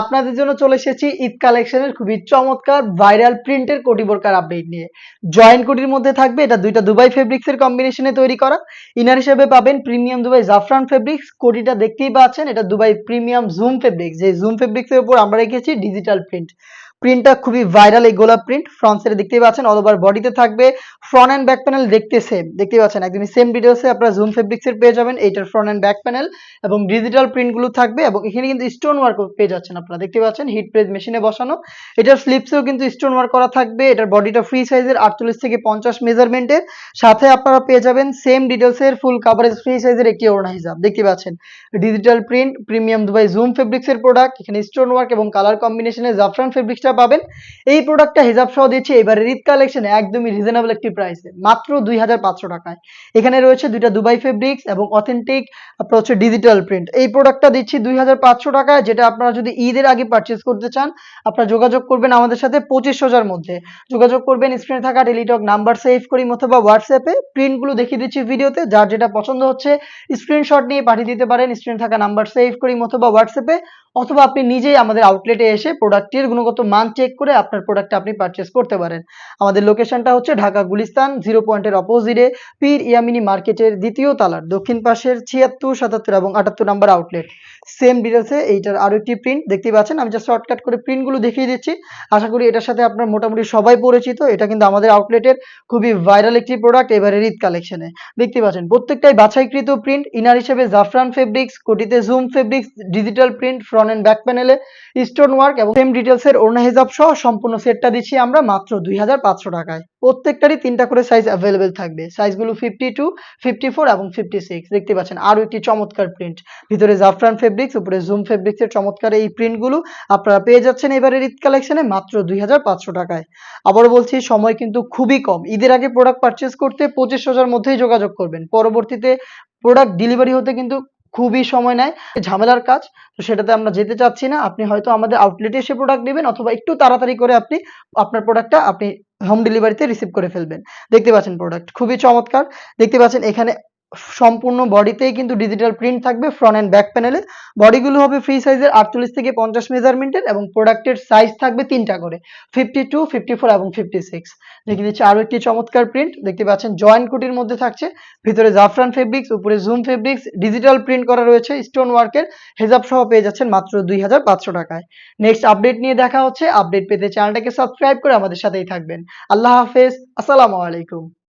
আপনাদের জন্য চলে এসেছি ঈদ কালেকশনের খুবই চমৎকার ভাইরাল প্রিন্টের কোটি বোরকার আপডেট নিয়ে। জয়েন্ট কোটির মধ্যে থাকবে এটা দুইটা দুবাই ফেব্রিক্স এর কম্বিনেশনে তৈরি করা। ইনার হিসেবে পাবেন প্রিমিয়াম দুবাই জাফরান ফেব্রিক্স কোটিটা দেখতেই পাচ্ছেন, এটা দুবাই প্রিমিয়াম জুম ফেব্রিক্স যে জুম ফেব্রিক্সের উপর আমরা রেখেছি ডিজিটাল প্রিন্ট প্রিন্টটা খুবই ভাইরাল এই গোলাপ প্রিন্ট ফ্রন্ট সাইডে দেখতেই পাচ্ছেন অল ওভার বডিতে থাকবে। ফ্রন্ট অ্যান্ড ব্যাক প্যানেল দেখতে সেম দেখতেই পাচ্ছেন, একদমই সেম ডিটেলসে আপনারা জুম ফেব্রিক্স এর পেয়ে যাবেন, এইটার ফ্রন্ট অ্যান্ড ব্যাক প্যানেল এবং ডিজিটাল প্রিন্টগুলো থাকবে এবং এখানে কিন্তু স্টোন ওয়ার্ক পেয়ে যাচ্ছেন আপনারা। দেখতে পাচ্ছেন হিট প্রেস মেশিনে বসানো। এটার স্লিপসেও কিন্তু স্টোন ওয়ার্ক করা থাকবে। এটার বডিটা ফ্রি সাইজের আটচল্লিশ থেকে পঞ্চাশ মেজারমেন্টের সাথে আপনারা পেয়ে যাবেন সেম ডিটেলসের ফুল কাভারেজ ফ্রি সাইজের একটি ওড়না হিসাব দেখতে পাচ্ছেন digital print premium Dubai zoom fabrics এর প্রোডাক্ট এখানে স্টোন ওয়ার্ক এবং কালার কম্বিনেশনে জাফরান ফেব্রিক্সটা পাবেন। এই প্রোডাক্টটা হিজাব সহ দিচ্ছি, এবারে ঈদ কালেকশনে একদমই রিজনেবল একটি প্রাইসে মাত্র দুই হাজার পাঁচশো টাকায়। এখানে রয়েছে দুইটা দুবাই ফেব্রিক্স এবং অথেন্টিক হচ্ছে ডিজিটাল প্রিন্ট এই প্রোডাক্টটা দিচ্ছি দুই হাজার পাঁচশো টাকায়, যেটা আপনারা যদি ঈদের আগে পারচেস করতে চান, আপনারা যোগাযোগ করবেন আমাদের সাথে পঁচিশ হাজার মধ্যে। যোগাযোগ করবেন স্ক্রিনে থাকা টেলিটক নাম্বার সেভ করি, অথবা হোয়াটসঅ্যাপে প্রিন্টগুলো দেখিয়ে দিচ্ছি ভিডিওতে যার যেটা পছন্দ হচ্ছে স্ক্রিনশট নিয়ে পাঠিয়ে দিতে পারেন স্ক্রিনে থাকা নাম্বার সেভ করি, অথবা হোয়াটসঅ্যাপে অথবা আপনি নিজেই আমাদের আউটলেটে এসে প্রোডাক্টের গুণগত মান চেক করে আপনার প্রোডাক্টটা আপনি পারচেস করতে পারেন। আমাদের লোকেশনটা হচ্ছে ঢাকা গুলিস্তান জিরো পয়েন্টের অপোজিটে পীর ইয়ামিনী মার্কেটের দ্বিতীয় তালার, দক্ষিণ পাশের ছিয়াত্তর, সাতাত্তর এবং আটাত্তর নাম্বার আউটলেট সেম ডিটেলসে এইটার আরও একটি প্রিন্ট দেখতে পাচ্ছেন? আমি জাস্ট শর্টকাট করে প্রিন্টগুলো দেখিয়ে দিচ্ছি। আশা করি এটার সাথে আপনার মোটামুটি সবাই পরিচিত। এটা কিন্তু আমাদের আউটলেটের খুবই ভাইরাল একটি প্রোডাক্ট এবারের ঈদ কালেকশনে দেখতে পাচ্ছেন, প্রত্যেকটাই বাছাইকৃত প্রিন্ট ইনার হিসেবে জাফরান ফেব্রিক্স কোটিতে zoom fabrics digital print front and back প্যানেলে স্টোন ওয়ার্ক এবং সেম ডিটেলস এর ওড়না হিসাব সহ সম্পূর্ণ সেটটা দিচ্ছি আমরা মাত্র দুই হাজার পাঁচশো টাকায়। প্রত্যেকটারই তিনটা করে সাইজ অ্যাভেলেবেল থাকবে। সাইজগুলো ফিফটি টু ফিফটি ফোর এবং ফিফটি সিক্স দেখতে পাচ্ছেন, আরও একটি চমৎকার প্রিন্ট ভিতরে জাফরান ফেব্রিক্স উপরে জুম ফেব্রিক্স এর চমৎকার এই প্রিন্টগুলো আপনারা পেয়ে যাচ্ছেন এবারের ঈদ কালেকশনে মাত্র দুই হাজার পাঁচশো টাকায়। আবারও বলছি, সময় কিন্তু খুবই কম। ঈদের আগে প্রোডাক্ট পারচেস করতে পঁচিশ হাজার মধ্যেই যোগাযোগ করবেন। পরবর্তীতে প্রোডাক্ট ডেলিভারি হতে কিন্তু খুবই সময় নেয়, ঝামেলার কাজ, তো সেটাতে আমরা যেতে চাচ্ছি না। আপনি হয়তো আমাদের আউটলেটে এসে প্রোডাক্ট নেবেন অথবা একটু তাড়াতাড়ি করে আপনি আপনার প্রোডাক্টটা আপনি হোম ডেলিভারিতে রিসিভ করে ফেলবেন। দেখতে পাচ্ছেন প্রোডাক্ট খুবই চমৎকার। দেখতে পাচ্ছেন এখানে সম্পূর্ণ বডিতেই কিন্তু ডিজিটাল প্রিন্ট থাকবে ফ্রন্ট অ্যান্ড ব্যাক প্যানেলে বডিগুলো হবে ফ্রি সাইজের আটচল্লিশ থেকে পঞ্চাশ মেজারমেন্টের এবং প্রোডাক্টের সাইজ থাকবে তিনটা করে ফিফটি টু ফিফটি ফোর এবং ফিফটি সিক্স দেখে দিচ্ছি আরও একটি চমৎকার প্রিন্ট দেখতে পাচ্ছেন জয়েন্ট কুটির মধ্যে থাকছে। ভিতরে জাফরান ফেব্রিক্স উপরে জুম ফেব্রিক্স ডিজিটাল প্রিন্ট করা রয়েছে স্টোন ওয়ার্কের হেজাব সহ পেয়ে যাচ্ছেন মাত্র দুই হাজার পাঁচশো টাকায়। নেক্সট আপডেট নিয়ে দেখা হচ্ছে। আপডেট পেতে চ্যানেলটাকে সাবস্ক্রাইব করে আমাদের সাথেই থাকবেন। আল্লাহ হাফেজ। আসসালামু আলাইকুম।